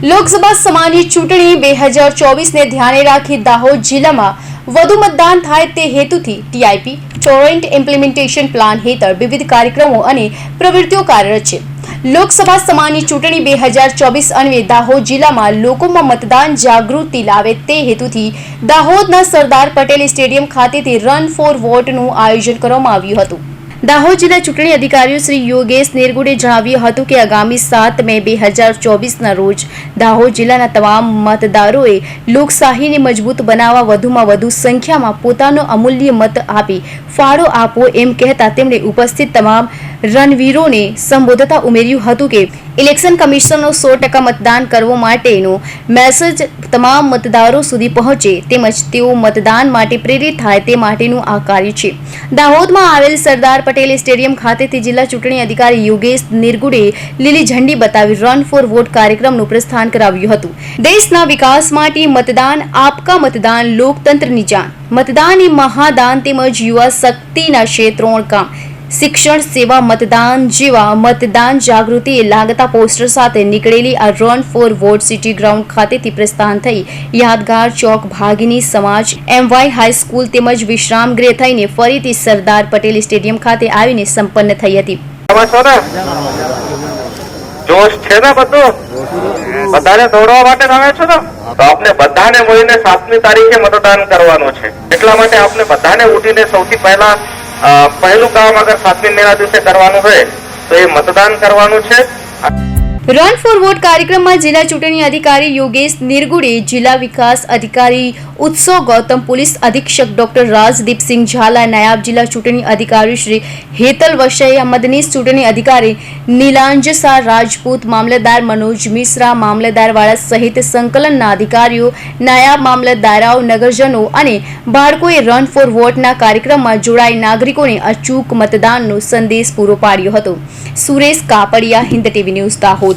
લોકસભા સમાની ચૂંટણી બે હજાર ચોવીસને ધ્યાને રાખી દાહોદ જિલ્લામાં વધુ મતદાન થાય તે હેતુથી ટીઆઈપી ટોરેન્ટ ઇમ્પ્લિમેન્ટેશન પ્લાન હેઠળ વિવિધ કાર્યક્રમો અને પ્રવૃત્તિઓ કાર્યરત છે. લોકસભા સમાની ચૂંટણી બે હજાર ચોવીસ અન્વયે દાહોદ જિલ્લામાં લોકોમાં મતદાન જાગૃતિ લાવે તે હેતુથી દાહોદના સરદાર પટેલ સ્ટેડિયમ ખાતેથી રન ફોર વોટનું આયોજન કરવામાં આવ્યું હતું. દાહોદ જિલ્લા ચૂંટણી અધિકારી શ્રી યોગેશ નિરગુડે જણાવ્યું હતું કે આગામી સાત મે બે હજાર ચોવીસના રોજ દાહોદ જિલ્લાના તમામ મતદારોએ લોકશાહીને મજબૂત બનાવવા વધુમાં વધુ સંખ્યામાં પોતાનો અમૂલ્ય મત આપી ફાળો આપવો એમ કહેતા તેમણે ઉપસ્થિત તમામ રણવીરોને સંબોધતા ઉમેર્યું હતું કે ઇલેક્શન કમિશનનો સો ટકા મતદાન કરવા માટેનો મેસેજ તમામ મતદારો સુધી પહોંચે તેમજ તેઓ મતદાન માટે પ્રેરિત થાય તે માટેનું આ કાર્ય છે. દાહોદમાં આવેલ સરદાર પટેલ સ્ટેડિયમ ખાતેથી જિલ્લા ચૂંટણી અધિકારી યોગેશ નિરગુડે લીલી ઝંડી બતાવી રન ફોર વોટ કાર્યક્રમનું પ્રસ્થાન કરાવ્યું હતું. દેશના વિકાસ માટે મતદાન આપકા મતદાન લોકતંત્રની જાન. મતદાન એ મહાદાન તેમજ યુવા શક્તિના છે કામ. શિક્ષણ સેવા, મતદાન જેવા મતદાન જાગૃતિ લાગતા પોસ્ટર સાથે નીકળેલી આ run for vote city ground ખાતેથી પ્રસ્થાન થઈ યાદગાર ચોક ભાગીની સમાજ એમવાય હાઈસ્કૂલ તેમજ વિશ્રામ ગૃહ થઈને ફરીથી સરદાર પટેલ સ્ટેડિયમ ખાતે આવીને સંપન્ન થઈ હતી. જોશ છે ને બધું? બધાને દોડવા માટે તમે છો ને તો આપને બધાને મળીને સાતમી તારીખે મતદાન કરવાનું છે. એટલા માટે આપને બધાને ઉઠીને સૌથી પહેલા પહેલું કામ અગર સાતમી મેના દિવસે કરવાનું હોય તો એ મતદાન કરવાનું છે. રન ફોર વોટ કાર્યક્રમમાં જિલ્લા ચૂંટણી અધિકારી યોગેશ નિરગુડે જિલ્લા વિકાસ અધિકારી ઉત્સવ ગૌતમ, પોલીસ અધિક્ષક ડોક્ટર રાજદીપસિંહ ઝાલા, નાયબ જિલ્લા ચૂંટણી અધિકારી શ્રી હેતલ વસાઈ મદનીશ ચૂંટણી અધિકારી નીલાંજસા રાજપૂત, મામલતદાર મનોજ મિશ્રા, મામલતદારવાળા સહિત સંકલનના અધિકારીઓ, નાયબ મામલતદારાઓ, નગરજનો અને બાળકોએ રન ફોર વોટના કાર્યક્રમમાં જોડાઈ નાગરિકોને અચૂક મતદાનનો સંદેશ પૂરો પાડ્યો હતો. Suresh Kapadia, Hind TV news Dahod.